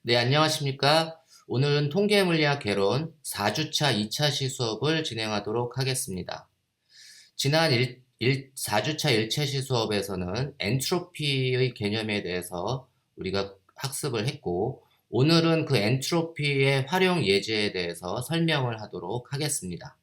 네, 안녕하십니까. 오늘은 통계물리학 개론 4주차 2차 시 수업을 진행하도록 하겠습니다. 지난 1, 1, 4주차 1차 시 수업에서는 엔트로피의 개념에 대해서 우리가 학습을 했고, 오늘은 그 엔트로피의 활용 예제에 대해서 설명을 하도록 하겠습니다.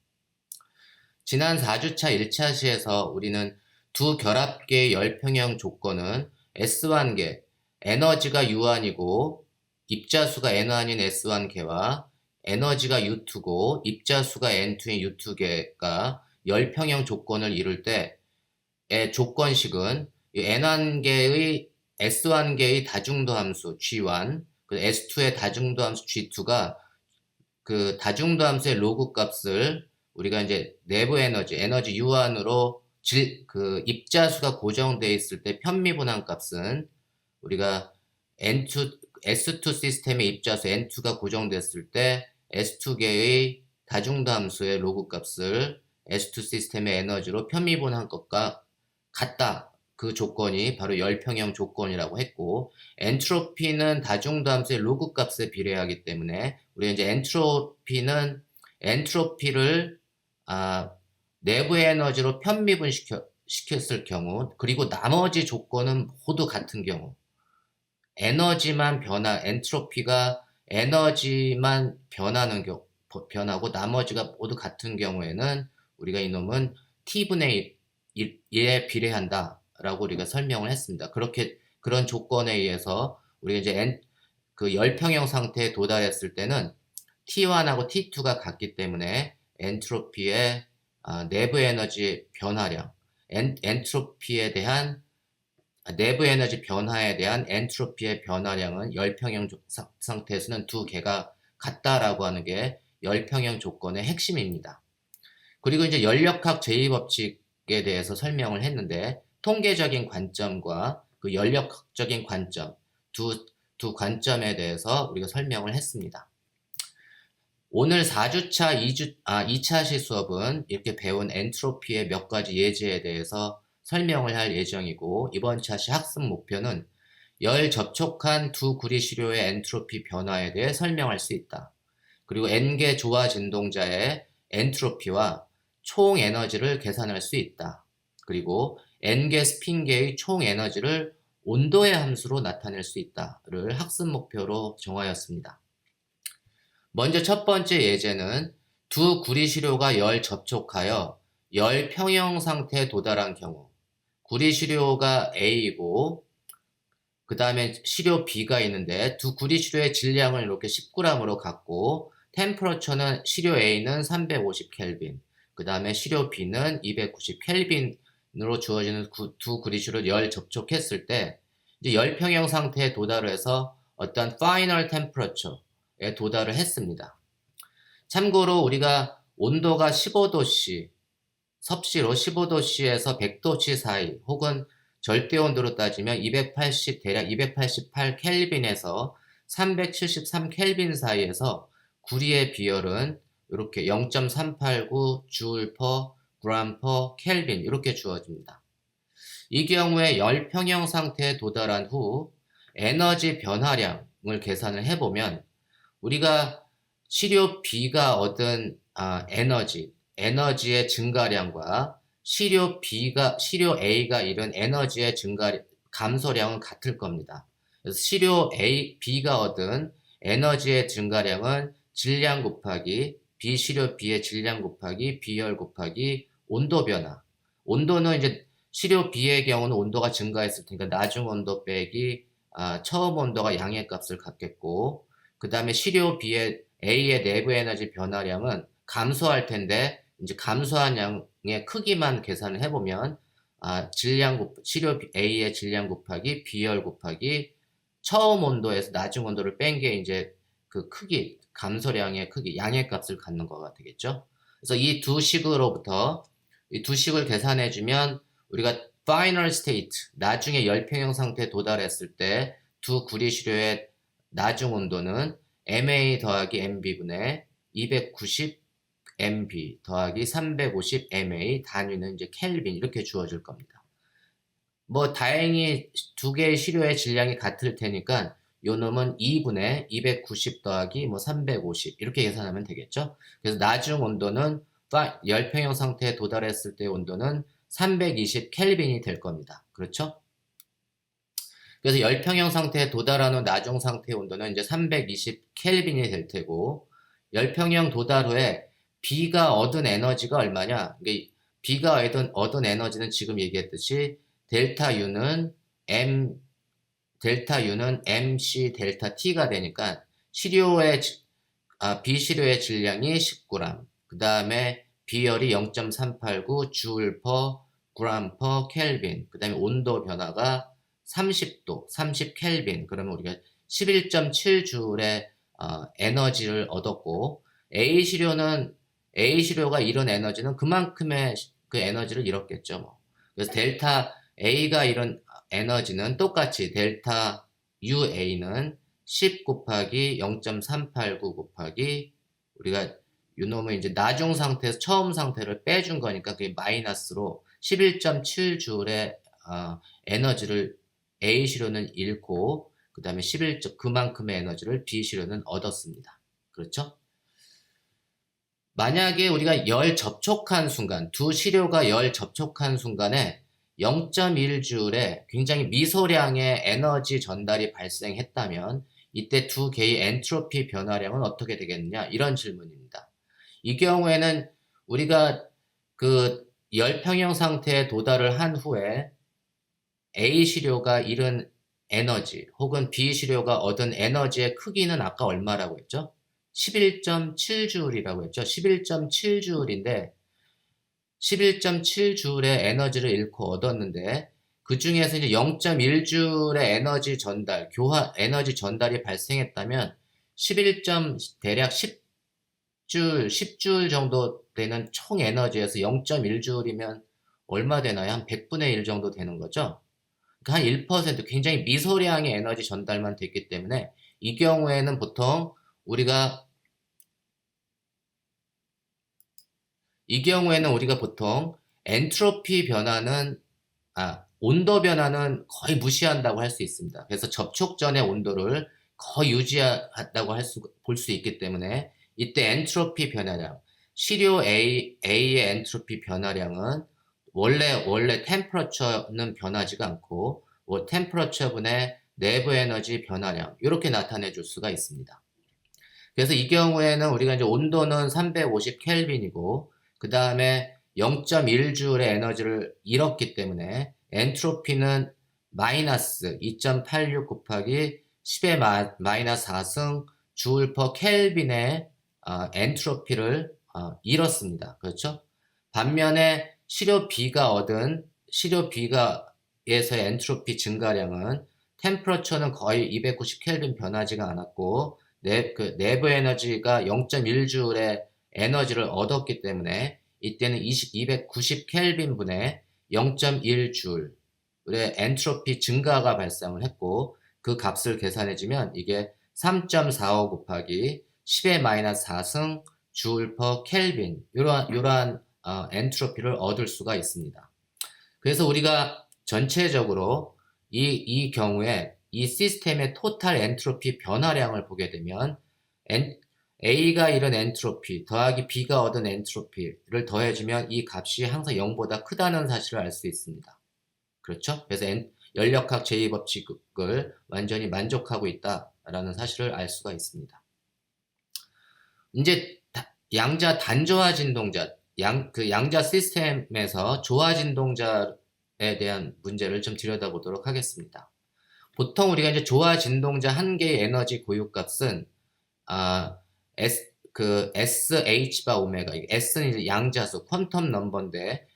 지난 4주차 1차 시에서 우리는 두 결합계의 열평형 조건은 S1계, 에너지가 U1이고 입자수가 N1인 S1계와 에너지가 U2고 입자수가 N2인 U2계가 열평형 조건을 이룰 때의 조건식은 N1계의 S1계의 다중도 함수 G1, 그 S2의 다중도 함수 G2가 그 다중도 함수의 로그 값을 우리가 이제 내부 에너지, 에너지 U1으로 질, 그 입자수가 고정되어 있을 때 편미분한 값은 우리가 N2, S2 시스템의 입자수 N2가 고정됐을 때 S2계의 다중도 함수의 로그 값을 S2 시스템의 에너지로 편미분한 것과 같다. 그 조건이 바로 열평형 조건이라고 했고 엔트로피는 다중도 함수의 로그 값에 비례하기 때문에 우리가 이제 엔트로피는 엔트로피를 아, 내부의 에너지로 편미분 시켜, 시켰을 경우 그리고 나머지 조건은 모두 같은 경우 에너지만 변화, 엔트로피가 에너지만 변하는 경우, 변하고 나머지가 모두 같은 경우에는 우리가 이놈은 T분의 1에 비례한다 라고 우리가 설명을 했습니다. 그렇게 그런 조건에 의해서 우리가 이제 엔, 그 열평형 상태에 도달했을 때는 T1하고 T2가 같기 때문에 엔트로피의 아, 내부 에너지 변화량, 엔, 엔트로피에 대한 내부 에너지 변화에 대한 엔트로피의 변화량은 열평형 상태에서는 두 개가 같다라고 하는 게 열평형 조건의 핵심입니다. 그리고 이제 연력학 제2법칙에 대해서 설명을 했는데 통계적인 관점과 그 연력학적인 관점 두, 두 관점에 대해서 우리가 설명을 했습니다. 오늘 4주차 2주, 아, 2차 시 수업은 이렇게 배운 엔트로피의 몇 가지 예제에 대해서 설명을 할 예정이고 이번 차시 학습 목표는 열 접촉한 두 구리 시료의 엔트로피 변화에 대해 설명할 수 있다. 그리고 N개 조화 진동자의 엔트로피와 총 에너지를 계산할 수 있다. 그리고 N개 스핀계의 총 에너지를 온도의 함수로 나타낼 수 있다를 학습 목표로 정하였습니다. 먼저 첫 번째 예제는 두 구리 시료가 열 접촉하여 열 평형 상태에 도달한 경우 구리 시료가 A이고 그 다음에 시료 B가 있는데 두 구리 시료의 질량을 이렇게 10g으로 갖고 템퍼러처는 시료 A는 350 켈빈 그 다음에 시료 B는 290 켈빈으로 주어지는 구, 두 구리 시료 열 접촉했을 때 이제 열 평형 상태에 도달을 해서 어떤 파이널 템퍼러처에 도달을 했습니다. 참고로 우리가 온도가 15도씨 섭씨로 15도씨에서 100도씨 사이 혹은 절대 온도로 따지면 280 대략 288 켈빈에서 373 켈빈 사이에서 구리의 비열은 이렇게 0.389줄퍼 그램 퍼 켈빈 이렇게 주어집니다. 이 경우에 열 평형 상태에 도달한 후 에너지 변화량을 계산을 해보면 우리가 시료 B가 얻은 아, 에너지 에너지의 증가량과 시료 B가 시료 A가 이룬 에너지의 증가 감소량은 같을 겁니다. 그래서 시료 A, B가 얻은 에너지의 증가량은 질량 곱하기 비시료 B의 질량 곱하기 비열 곱하기 온도 변화. 온도는 이제 시료 B의 경우는 온도가 증가했을 테니까 나중 온도 빼기 아, 처음 온도가 양의 값을 갖겠고 그 다음에 시료 B의 A의 내부 에너지 변화량은 감소할 텐데 이제 감소한 양의 크기만 계산을 해보면 아, 질량 곱, 시료 A의 질량 곱하기 B열 곱하기 처음 온도에서 나중 온도를 뺀 게 이제 그 크기, 감소량의 크기, 양의 값을 갖는 거가 되겠죠. 그래서 이 두 식으로부터 이 두 식을 계산해 주면 우리가 final state, 나중에 열평형 상태에 도달했을 때 두 구리 시료의 나중 온도는 MA 더하기 MB분의 290 MB 더하기 350 MA 단위는 이제 켈빈 이렇게 주어질 겁니다. 뭐 다행히 두 개의 시료의 질량이 같을 테니까 요 놈은 2분의 290 더하기 뭐 350 이렇게 계산하면 되겠죠. 그래서 나중 온도는 파- 열평형 상태에 도달했을 때 온도는 320 켈빈이 될 겁니다. 그렇죠? 그래서 열평형 상태에 도달한 후 나중 상태의 온도는 이제 320 켈빈이 될 테고 열평형 도달 후에 B가 얻은 에너지가 얼마냐? 이게 B가 얻은, 얻은 에너지는 지금 얘기했듯이 델타 U는 M 델타 U는 MC 델타 T가 되니까 시료의 지- 아, 비시료의 질량이 10g, 그 다음에 비열이 0.389줄퍼 그램 퍼 켈빈, 그 다음에 온도 변화가 30도, 30 켈빈, 그러면 우리가 11.7줄의 어, 에너지를 얻었고 A 시료는 A 시료가 잃은 에너지는 그만큼의 시- 그 에너지를 잃었겠죠. 뭐. 그래서 델타 A가 잃은 에너지는 똑같이 델타 UA는 10 곱하기 0.389 곱하기 우리가 요놈은 이제 나중 상태에서 처음 상태를 빼준 거니까 그게 마이너스로 11.7줄의 어, 에너지를 A 시료는 잃고 그 다음에 11. 그만큼의 에너지를 B 시료는 얻었습니다. 그렇죠? 만약에 우리가 열 접촉한 순간, 두 시료가 열 접촉한 순간에 0.1줄의 굉장히 미소량의 에너지 전달이 발생했다면 이때 두 개의 엔트로피 변화량은 어떻게 되겠느냐? 이런 질문입니다. 이 경우에는 우리가 그 열평형 상태에 도달을 한 후에 A 시료가 잃은 에너지 혹은 B 시료가 얻은 에너지의 크기는 아까 얼마라고 했죠? 11.7줄이라고 했죠. 11.7줄인데 11.7줄의 에너지를 잃고 얻었는데 그 중에서 이제 0.1줄의 에너지 전달, 교환 에너지 전달이 발생했다면 11. 대략 10줄, 10줄 정도 되는 총 에너지에서 0.1줄이면 얼마 되나요? 한 100분의 1 정도 되는 거죠. 그러니까 한 1% 굉장히 미소량의 에너지 전달만 됐기 때문에 이 경우에는 보통 우리가 이 경우에는 우리가 보통 엔트로피 변화는 아 온도 변화는 거의 무시한다고 할 수 있습니다. 그래서 접촉 전의 온도를 거의 유지한다고 할 수 볼 수 있기 때문에 이때 엔트로피 변화량 시료 A A의 엔트로피 변화량은 원래 원래 템퍼러처는 변하지가 않고 뭐 템퍼러처 분의 내부 에너지 변화량 이렇게 나타내 줄 수가 있습니다. 그래서 이 경우에는 우리가 이제 온도는 350 켈빈이고 그 다음에 0.1줄의 에너지를 잃었기 때문에 엔트로피는 마이너스 2.86 곱하기 10의 마, 마이너스 4승 줄퍼 켈빈의 어, 엔트로피를 어, 잃었습니다. 그렇죠? 반면에 시료 B가 얻은 시료 B가에서의 엔트로피 증가량은 템퍼러처는 거의 290 켈빈 변하지가 않았고 내, 그 내부 에너지가 0.1줄의 에너지를 얻었기 때문에 이때는 20, 290 켈빈 분의 0.1 줄의 엔트로피 증가가 발생을 했고 그 값을 계산해주면 이게 3.45 곱하기 10의 마이너스 4승 줄퍼 켈빈 이러한 이러한 어, 엔트로피를 얻을 수가 있습니다. 그래서 우리가 전체적으로 이, 이 경우에 이 시스템의 토탈 엔트로피 변화량을 보게 되면 엔, A가 잃은 엔트로피 더하기 B가 얻은 엔트로피를 더해주면 이 값이 항상 0보다 크다는 사실을 알 수 있습니다. 그렇죠? 그래서 엔, 연력학 제2법칙을 완전히 만족하고 있다라는 사실을 알 수가 있습니다. 이제 다, 양자 단조화 진동자, 양, 그 양자 시스템에서 조화 진동자에 대한 문제를 좀 들여다보도록 하겠습니다. 보통 우리가 이제 조화 진동자 한 개의 에너지 고유 값은 아, S, 그 SH 바 오메가, S는 이제 양자수, 퀀텀 넘버인데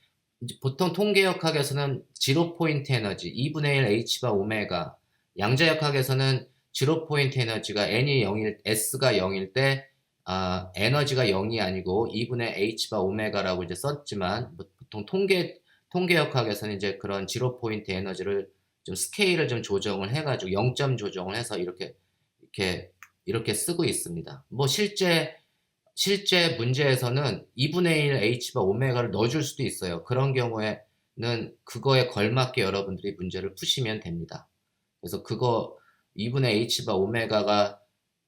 보통 통계역학에서는 지로 포인트 에너지 2분의 1 H 바 오메가, 양자역학에서는 지로 포인트 에너지가 n이 0일, S가 0일 때 아, 에너지가 0이 아니고 2분의 h 바 오메가라고 이제 썼지만 뭐 보통 통계 통계역학에서는 이제 그런 지로 포인트 에너지를 좀 스케일을 좀 조정을 해가지고 0점 조정을 해서 이렇게 이렇게 이렇게 쓰고 있습니다. 뭐 실제 실제 문제에서는 2분의 1 h 바 오메가를 넣어줄 수도 있어요. 그런 경우에는 그거에 걸맞게 여러분들이 문제를 푸시면 됩니다. 그래서 그거 2분의 H바 오메가가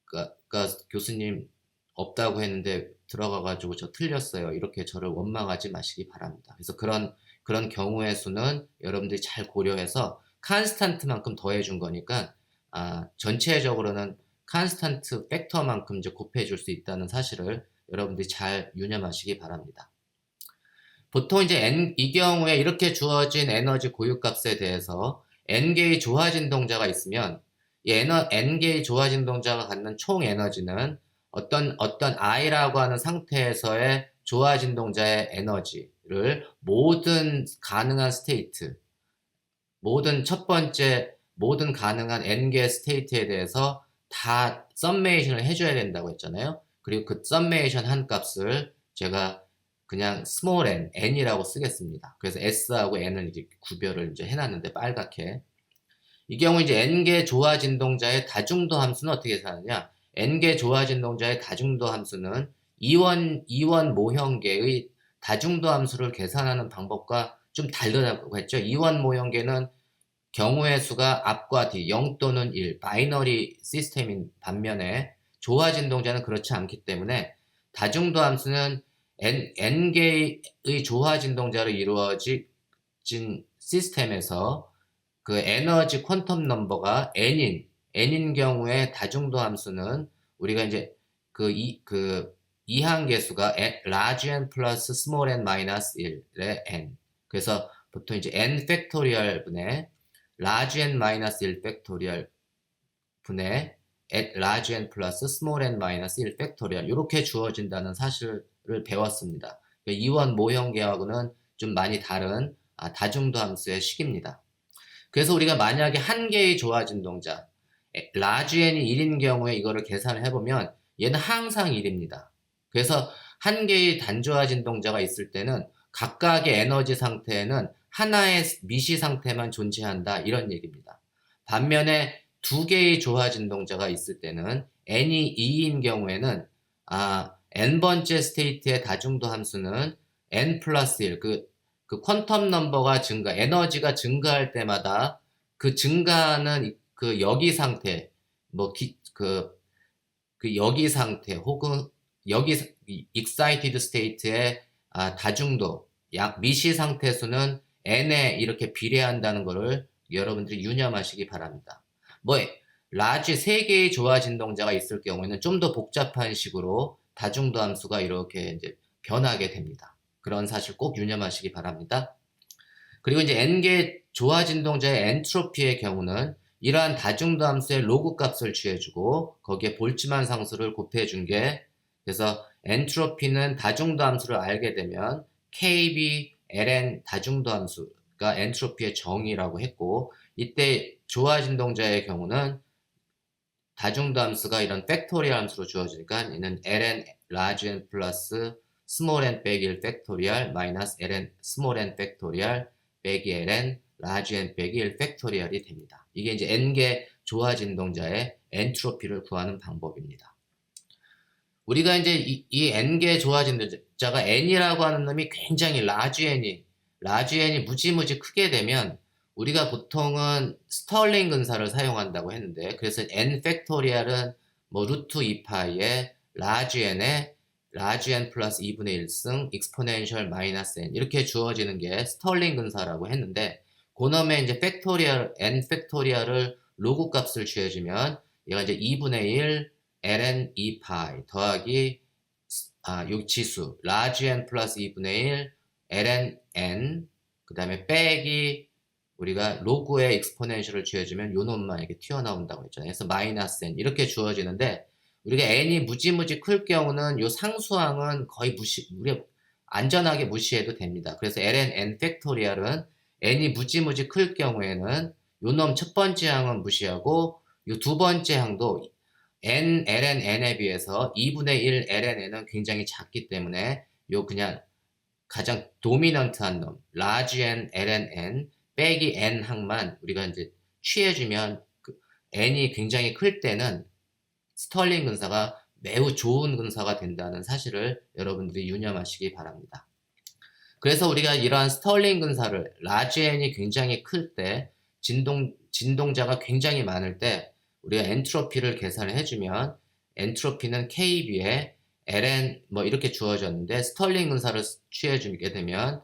가, 가 교수님 없다고 했는데 들어가가지고 저 틀렸어요. 이렇게 저를 원망하지 마시기 바랍니다. 그래서 그런 그런 경우의 수는 여러분들이 잘 고려해서 칸스탄트만큼 더해준 거니까 아, 전체적으로는 칸스탄트 팩터만큼 이제 곱해 줄 수 있다는 사실을 여러분들이 잘 유념하시기 바랍니다. 보통 이제 n 이 경우에 이렇게 주어진 에너지 고유값에 대해서 n 개의 조화 진동자가 있으면 이 에너, n 개의 조화 진동자가 갖는 총 에너지는 어떤 어떤 i라고 하는 상태에서의 조화 진동자의 에너지를 모든 가능한 스테이트 모든 첫 번째 모든 가능한 n 개 스테이트에 대해서 다 썸메이션을 해줘야 된다고 했잖아요. 그리고 그 썸메이션 한 값을 제가 그냥 스몰 n, n이라고 쓰겠습니다. 그래서 s하고 n을 이제 구별을 이제 해놨는데 빨갛게. 이 경우 이제 n개 조화 진동자의 다중도 함수는 어떻게 사느냐? n개 조화 진동자의 다중도 함수는 이원 이원 모형계의 다중도 함수를 계산하는 방법과 좀 다르다고 했죠. 이원 모형계는 경우의 수가 앞과 뒤 0 또는 1 바이너리 시스템인 반면에 조화 진동자는 그렇지 않기 때문에 다중도 함수는 n, n개의 조화 진동자로 이루어진 시스템에서 그 에너지 퀀텀 넘버가 n인 n인 경우에 다중도 함수는 우리가 이제 그 이 그 이항계수가 large n 플러스 small n 마이너스 1의 n. 그래서 보통 이제 n 팩토리얼 분의 large n 마이너스 1 팩토리얼 분의 large n 플러스 small n 마이너스 1 팩토리얼 이렇게 주어진다는 사실을 배웠습니다. 이원 모형계하고는 좀 많이 다른 아, 다중도 함수의 식입니다. 그래서 우리가 만약에 한 개의 조화 진 동자 large n이 1인 경우에 이거를 계산을 해보면 얘는 항상 1입니다. 그래서 한 개의 단조화 진동자가 있을 때는 각각의 에너지 상태에는 하나의 미시 상태만 존재한다 이런 얘기입니다. 반면에 두 개의 조화 진동자가 있을 때는 n이 2인 경우에는 아 n번째 스테이트의 다중도 함수는 n 플러스 1, 그, 그 퀀텀 넘버가 증가, 에너지가 증가할 때마다 그 증가하는 그 여기 상태, 뭐, 기, 그, 그 여기 상태 혹은 여기 excited state의 아, 다중도, 약 미시 상태 수는 n에 이렇게 비례한다는 것을 여러분들이 유념하시기 바랍니다. 뭐, 라지 3개의 조화 진동자가 있을 경우에는 좀 더 복잡한 식으로 다중도 함수가 이렇게 이제 변하게 됩니다. 그런 사실 꼭 유념하시기 바랍니다. 그리고 이제 n개 조화 진동자의 엔트로피의 경우는 이러한 다중도 함수의 로그 값을 취해주고 거기에 볼츠만 상수를 곱해준 게 그래서 엔트로피는 다중도 함수를 알게 되면 KB, LN 다중도 함수가 엔트로피의 정의라고 했고 이때 조화 진동자의 경우는 다중도 함수가 이런 팩토리얼 함수로 주어지니까 얘는 ln large n 플러스 small n 빼기 1 팩토리얼 마이너스 ln small n 팩토리얼 빼기 ln large n 빼기 1 팩토리얼이 됩니다. 이게 이제 n개 조화 진동자의 엔트로피를 구하는 방법입니다. 우리가 이제 이, 이 n개 조화 진동자가 n이라고 하는 놈이 굉장히 large n이 large n이 무지무지 크게 되면 우리가 보통은 스털링 근사를 사용한다고 했는데 그래서 n 팩토리얼은 뭐 루트 2파이에 라지 n에 라지 n 플러스 2분의 1승 익스포넨셜 마이너스 n 이렇게 주어지는 게 스털링 근사라고 했는데 그놈의 이제 팩토리얼 n 팩토리얼을 로그 값을 취해주면 얘가 이제 2분의 1 ln 2파이 더하기 아, 요 지수 라지 n 플러스 2분의 1 ln n 그 다음에 빼기 우리가 로그에 익스포넨셜을 쥐어주면 요 놈만 이렇게 튀어나온다고 했잖아요. 그래서 마이너스 n 이렇게 주어지는데 우리가 n이 무지무지 클 경우는 요 상수항은 거의 무시 우리가 안전하게 무시해도 됩니다. 그래서 ln n 팩토리얼은 n이 무지무지 클 경우에는 요 놈 첫 번째 항은 무시하고 요 두 번째 항도 n ln n에 비해서 2분의 1 ln n은 굉장히 작기 때문에 요 그냥 가장 도미넌트한 놈 large n ln n 빼기 n 항만 우리가 이제 취해주면 그 n이 굉장히 클 때는 스털링 근사가 매우 좋은 근사가 된다는 사실을 여러분들이 유념하시기 바랍니다. 그래서 우리가 이러한 스털링 근사를 라지 n이 굉장히 클 때 진동 진동자가 굉장히 많을 때 우리가 엔트로피를 계산을 해주면 엔트로피는 KB에 ln 뭐 이렇게 주어졌는데 스털링 근사를 취해주게 되면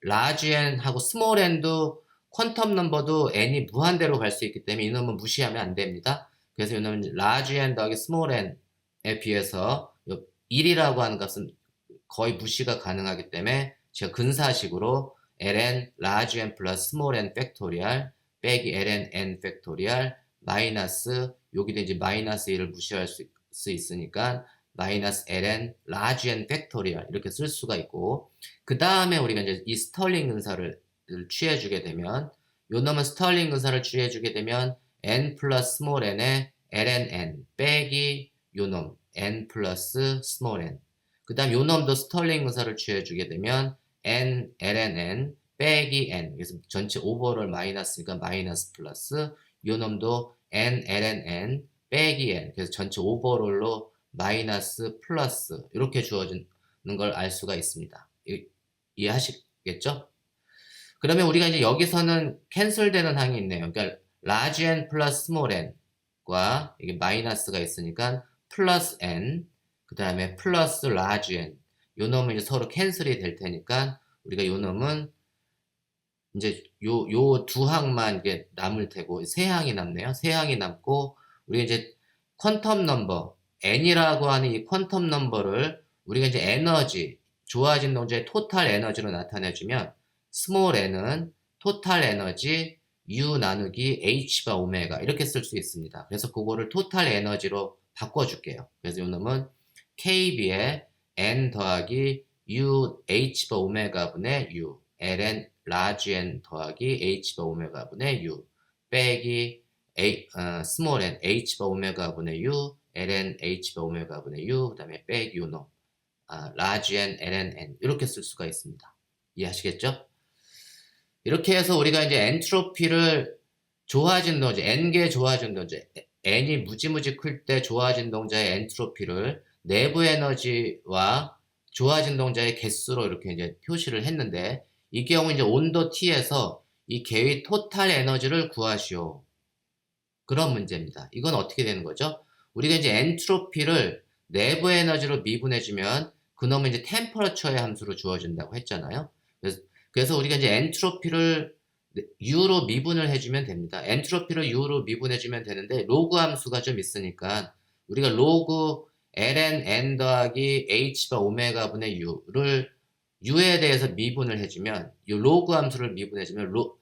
라지 n하고 스몰 n도 퀀텀 넘버도 n이 무한대로 갈 수 있기 때문에 이놈은 무시하면 안 됩니다. 그래서 이놈은 라지 n 더하기 스몰 n에 비해서 1이라고 하는 값은 거의 무시가 가능하기 때문에 제가 근사식으로 ln large n 플러스 small n 팩토리얼 빼기 ln n 팩토리얼 마이너스 여기도 이제 마이너스 1을 무시할 수, 수 있으니까 마이너스 ln large n 팩토리얼 이렇게 쓸 수가 있고 그 다음에 우리가 이제 이 스털링 근사를 취해 주게 되면 요 놈은 스털링 근사를 취해 주게 되면 n 플러스 small n에 ln n 빼기 요놈 n 플러스 small n. 그 다음 요 놈도 스털링 근사를 취해 주게 되면 n ln n 빼기 n. 그래서 전체 오버를 마이너스니까 마이너스 플러스 요 놈도 n ln n 빼기 n 그래서 전체 오버롤로 마이너스 플러스 이렇게 주어지는 걸 알 수가 있습니다. 이, 이해하시겠죠? 그러면 우리가 이제 여기서는 캔슬되는 항이 있네요. 그러니까 large n 플러스 small n과 이게 마이너스가 있으니까 플러스 n 그 다음에 플러스 large n 요 놈은 이제 서로 캔슬이 될 테니까 우리가 요 놈은 이제 요 요 두 항만 이게 남을 테고 세 항이 남네요. 세 항이 남고 우리가 이제 퀀텀 넘버 n이라고 하는 이 퀀텀 넘버를 우리가 이제 에너지 좋아진 동자의 토탈 에너지로 나타내주면 스몰 n은 토탈 에너지 u 나누기 h바 오메가 이렇게 쓸 수 있습니다. 그래서 그거를 토탈 에너지로 바꿔줄게요. 그래서 이 놈은 kb에 n 더하기 u h바 오메가 분의 u ln 라지 n 더하기 h바 오메가 분의 u 빼기 a 어, 스몰 n h바 오메가 분의 u ln h바 오메가 분의 u 그 다음에 빼기 u 놈 아, 라지 n ln n 이렇게 쓸 수가 있습니다. 이해하시겠죠? 이렇게 해서 우리가 이제 엔트로피를 좋아진 동자, n개 좋아진 동자, n이 무지무지 클때 좋아진 동자의 엔트로피를 내부 에너지와 좋아진 동자의 개수로 이렇게 이제 표시를 했는데 이 경우 이제 온도 T에서 이 개의 토탈 에너지를 구하시오. 그런 문제입니다. 이건 어떻게 되는 거죠? 우리가 이제 엔트로피를 내부 에너지로 미분해주면 그놈은 이제 템퍼러처의 함수로 주어진다고 했잖아요. 그래서, 그래서 우리가 이제 엔트로피를 U로 미분을 해주면 됩니다. 엔트로피를 U로 미분해주면 되는데 로그 함수가 좀 있으니까 우리가 로그 ln n 더하기 h바 오메가 분의 u를 u에 대해서 미분을 해주면 이 로그 함수를 미분해주면 로,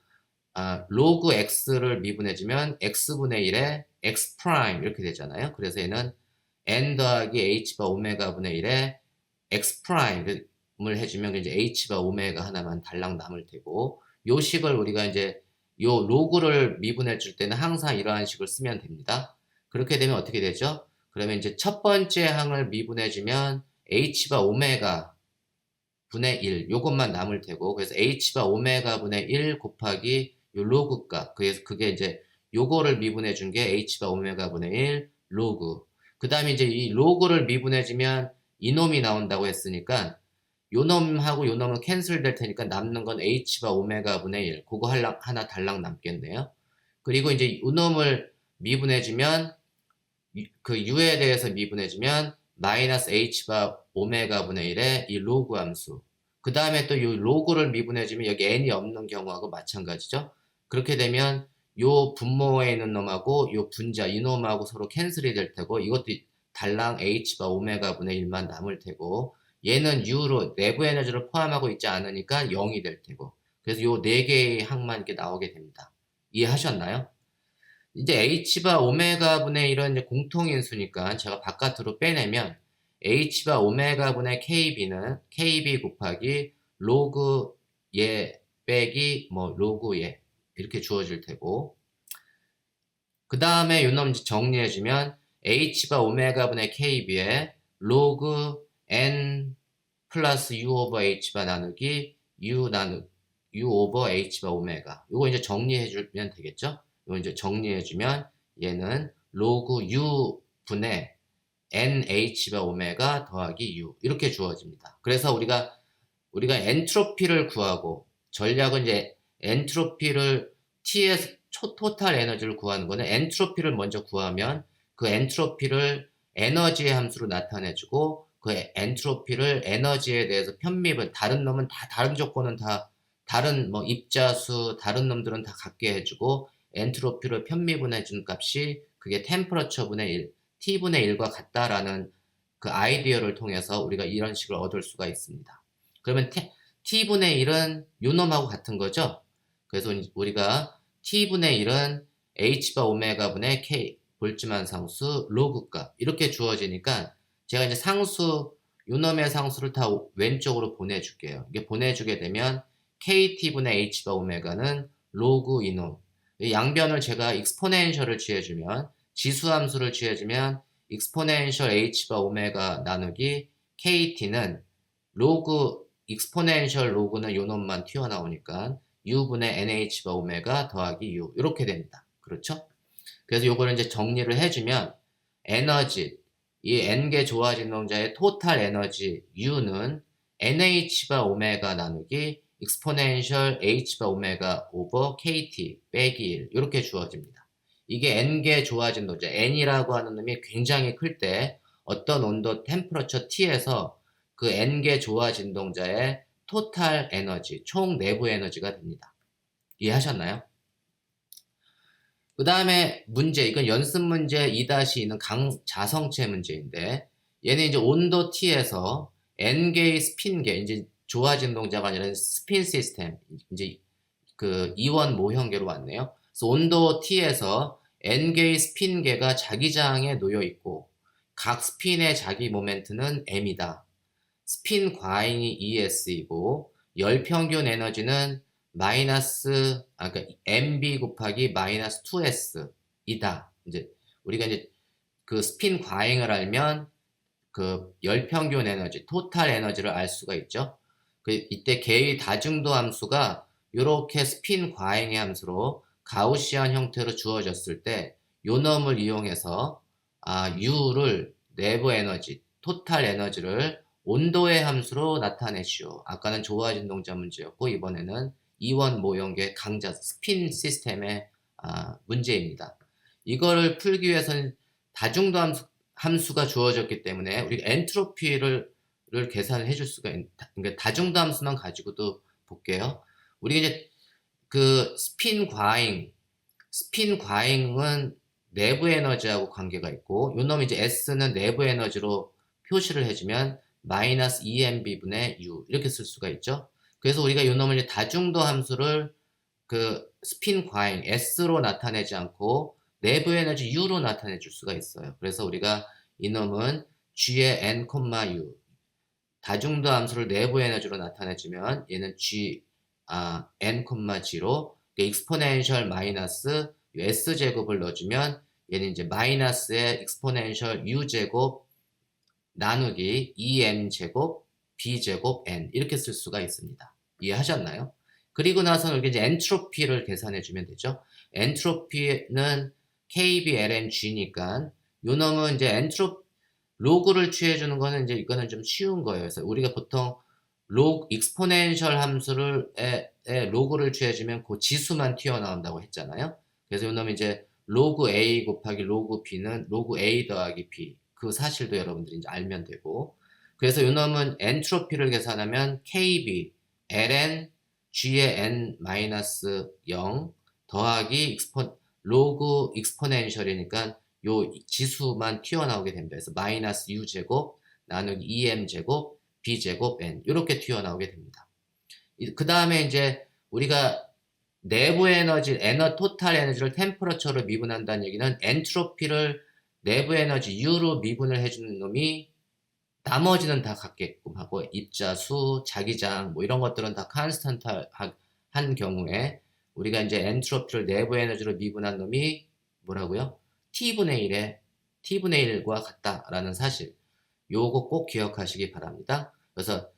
아, 로그 x를 미분해주면 x분의 1에 x 프라임 이렇게 되잖아요. 그래서 얘는 n 더하기 h바 오메가 분의 1에 x 프라임을 해주면 이제 h바 오메가 하나만 달랑 남을 테고 요 식을 우리가 이제 요 로그를 미분해 줄 때는 항상 이러한 식을 쓰면 됩니다. 그렇게 되면 어떻게 되죠? 그러면 이제 첫 번째 항을 미분해 주면 h바 오메가 분의 1 요것만 남을 테고 그래서 h바 오메가 분의 1 곱하기 요 로그 값. 그래서 그게 이제 요거를 미분해 준 게 h바 오메가 분의 1 로그. 그 다음에 이제 이 로그를 미분해주면 이놈이 나온다고 했으니까 요놈하고 요놈은 캔슬 될 테니까 남는 건 h바 오메가 분의 1 그거 하나 달랑 남겠네요. 그리고 이제 요놈을 미분해주면 그 u에 대해서 미분해주면 마이너스 h바 오메가 분의 1의 이 로그 함수. 그 다음에 또 이 로그를 미분해주면 여기 n이 없는 경우하고 마찬가지죠. 그렇게 되면 요 분모에 있는 놈하고 요 분자 이 놈하고 서로 캔슬이 될 테고 이것도 달랑 h바 오메가 분의 1만 남을 테고 얘는 u로 내부 에너지를 포함하고 있지 않으니까 0이 될 테고. 그래서 요 네 개의 항만 이렇게 나오게 됩니다. 이해하셨나요? 이제 h바 오메가 분의 이런 공통인수니까 제가 바깥으로 빼내면 h바 오메가 분의 kb는 kb 곱하기 로그 예 빼기 뭐 로그 예 이렇게 주어질 테고 그 다음에 요놈 정리해주면 h바 오메가 분의 kb에 로그 n 플러스 u 오버 h바 나누기 u 나누 u 오버 h바 오메가 요거 이제 정리해주면 되겠죠? 이거 이제 정리해주면 얘는 로그 u 분의 nh바 오메가 더하기 u 이렇게 주어집니다. 그래서 우리가 우리가 엔트로피를 구하고 전략은 이제 엔트로피를 t에서 초, 토탈 에너지를 구하는 거는 엔트로피를 먼저 구하면 그 엔트로피를 에너지의 함수로 나타내주고 그 엔트로피를 에너지에 대해서 편미분 다른 놈은 다 다른 조건은 다 다른 뭐 입자수 다른 놈들은 다 같게 해주고 엔트로피를 편미분해 준 값이 그게 템퍼러처 분의 1, t분의 1과 같다라는 그 아이디어를 통해서 우리가 이런 식을 얻을 수가 있습니다. 그러면 t분의 1은 요놈하고 같은 거죠. 그래서 우리가 t분의 1은 h바 오메가분의 k 볼츠만 상수 로그 값 이렇게 주어지니까 제가 이제 상수 요놈의 상수를 다 왼쪽으로 보내줄게요. 이게 보내주게 되면 kt분의 h바 오메가는 로그 이놈 양변을 제가 익스포넨셜을 취해주면 지수함수를 취해주면 익스포넨셜 h바 오메가 나누기 kt는 로그 익스포넨셜 로그는 요 놈만 튀어나오니까 u분의 nh바 오메가 더하기 u 이렇게 됩니다. 그렇죠? 그래서 요거를 이제 정리를 해주면 에너지 이 n개 조화 진 동자의 토탈 에너지 u는 nh바 오메가 나누기 익스포넨셜 h바 오메가 오버 kt 빼기 1 이렇게 주어집니다. 이게 n개 조화진 동자 n이라고 하는 놈이 굉장히 클 때 어떤 온도 템퍼러처 t에서 그 n개 조화 진동자의 토탈 에너지, 총 내부 에너지가 됩니다. 이해하셨나요? 그 다음에 문제, 이건 연습 문제 2-2는 강자성체 문제인데 얘는 이제 온도 T에서 N개의 스핀계, 이제 조화 진 동자가 아니라 스핀 시스템, 이제 그 이원 모형계로 왔네요. 그래서 온도 T에서 N개의 스핀계가 자기 장에 놓여 있고 각 스핀의 자기 모멘트는 M이다. 스핀 과잉이 ES이고 열 평균 에너지는 마이너스 아 그러니까 MB 곱하기 마이너스 2S이다. 이제 우리가 이제 그 스핀 과잉을 알면 그 열 평균 에너지, 토탈 에너지를 알 수가 있죠. 그 이때 개의 다중도 함수가 이렇게 스핀 과잉의 함수로 가우시안 형태로 주어졌을 때 요놈을 이용해서 아 U를 내부 에너지, 토탈 에너지를 온도의 함수로 나타내시오. 아까는 조화 진 동자 문제였고 이번에는 이원 모형계 강자 스핀 시스템의 아, 문제입니다. 이거를 풀기 위해서는 다중도 함수, 가 주어졌기 때문에 우리가 엔트로피를 를 계산을 해줄 수가 있, 그러니까 다중도 함수만 가지고도 볼게요. 우리가 이제 그 스핀 과잉, 스핀 과잉은 내부 에너지하고 관계가 있고, 요 놈이 이제 S는 내부 에너지로 표시를 해주면 마이너스 EMB분의 U 이렇게 쓸 수가 있죠. 그래서 우리가 이 놈을 다중도 함수를 그 스핀 과잉 S로 나타내지 않고 내부 에너지 U로 나타내 줄 수가 있어요. 그래서 우리가 이 놈은 G의 N, U 다중도 함수를 내부 에너지로 나타내주면 얘는 G 아, N, G로 익스포넨셜 마이너스 S 제곱을 넣어주면 얘는 이제 마이너스의 익스포넨셜 U 제곱 나누기 2m 제곱 b 제곱 n 이렇게 쓸 수가 있습니다. 이해하셨나요? 그리고 나서 여기 이제 엔트로피를 계산해 주면 되죠. 엔트로피는 KBLNG니까 요 놈은 이제 엔트로 로그를 취해 주는 거는 이제 이거는 좀 쉬운 거예요. 그래서 우리가 보통 로그 익스포넨셜 함수를 에, 에 로그를 취해 주면 그 지수만 튀어나온다고 했잖아요. 그래서 요 놈이 이제 로그 A 곱하기 로그 B는 로그 A 더하기 B 그 사실도 여러분들이 이제 알면 되고 그래서 요놈은 엔트로피를 계산하면 KB, ln, g의 n-0 더하기 익스포, 로그 익스포넨셜이니까 요 지수만 튀어나오게 됩니다. 그래서 마이너스 u 제곱 나누기 2m 제곱 b 제곱 n 이렇게 튀어나오게 됩니다. 그 다음에 이제 우리가 내부 에너지, 에너 토탈 에너지를 템퍼러처로 미분한다는 얘기는 엔트로피를 내부 에너지 U로 미분을 해주는 놈이 나머지는 다 같게끔 하고 입자수, 자기장 뭐 이런 것들은 다 컨스턴트 한 경우에 우리가 이제 엔트로피를 내부 에너지로 미분한 놈이 뭐라고요? T분의 1에 T분의 1과 같다라는 사실 요거 꼭 기억하시기 바랍니다. 그래서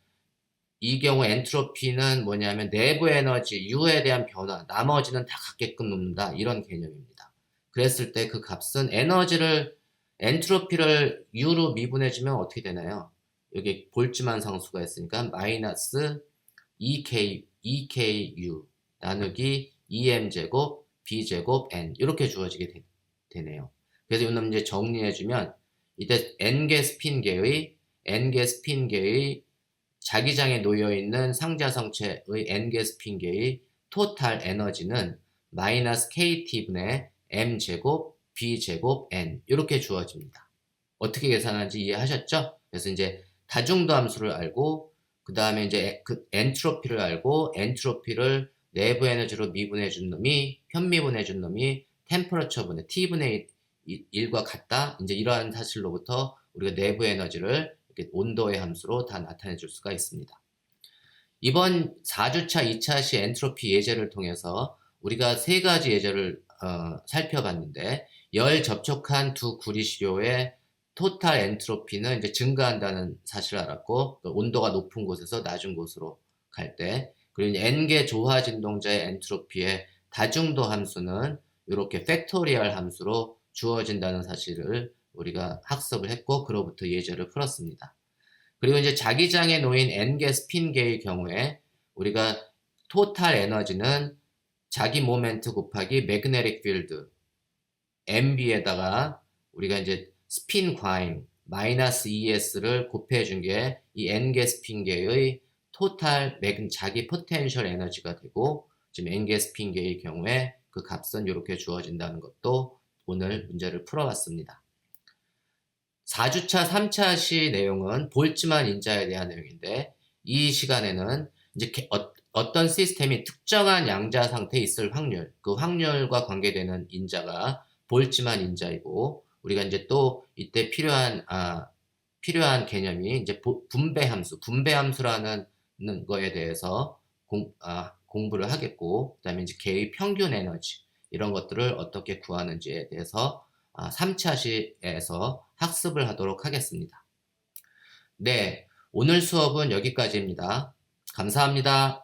이 경우 엔트로피는 뭐냐면 내부 에너지 U에 대한 변화 나머지는 다 같게끔 놓는다 이런 개념입니다. 그랬을 때 그 값은 에너지를 엔트로피를 U로 미분해주면 어떻게 되나요? 여기 볼츠만 상수가 있으니까 마이너스 2K, 2KU 나누기 2M 제곱 b제곱 n 이렇게 주어지게 되, 되네요. 그래서 이놈 이제 정리해주면 이때 n개 스핀계의 n개 스핀계의 자기장에 놓여있는 상자성체의 n개 스핀계의 토탈 에너지는 마이너스 kt분의 m제곱 b제곱 n 이렇게 주어집니다. 어떻게 계산하는지 이해하셨죠? 그래서 이제 다중도 함수를 알고 그 다음에 이제 그 엔트로피를 알고 엔트로피를 내부 에너지로 미분해 준 놈이 현미분해 준 놈이 템퍼러처분의 t분의 1과 같다. 이제 이러한 사실로부터 우리가 내부 에너지를 이렇게 온도의 함수로 다 나타내 줄 수가 있습니다. 이번 4주차 2차 시 엔트로피 예제를 통해서 우리가 세 가지 예제를 어, 살펴봤는데 열 접촉한 두 구리시료의 토탈 엔트로피는 이제 증가한다는 사실을 알았고 그 온도가 높은 곳에서 낮은 곳으로 갈 때 그리고 n개 조화 진동자의 엔트로피의 다중도 함수는 이렇게 팩토리얼 함수로 주어진다는 사실을 우리가 학습을 했고 그로부터 예제를 풀었습니다. 그리고 이제 자기장에 놓인 n개 스핀계의 경우에 우리가 토탈 에너지는 자기 모멘트 곱하기 매그네틱 필드 MB에다가 우리가 이제 스핀 과잉 마이너스 ES를 곱해 준 게 이 n개 스핀계의 토탈 매근 자기 포텐셜 에너지가 되고 지금 n개 스핀계의 경우에 그 값은 이렇게 주어진다는 것도 오늘 문제를 풀어봤습니다. 4주차, 3차 시 내용은 볼츠만 인자에 대한 내용인데 이 시간에는 이제 어, 떤 시스템이 특정한 양자 상태에 있을 확률, 그 확률과 관계되는 인자가 볼츠만 인자이고 우리가 이제 또 이때 필요한 아, 필요한 개념이 이제 분배 함수, 분배 함수라는 거에 대해서 공, 아, 공부를 하겠고, 그다음에 이제 개의 평균 에너지 이런 것들을 어떻게 구하는지에 대해서 아, 3차 시에서 학습을 하도록 하겠습니다. 네, 오늘 수업은 여기까지입니다. 감사합니다.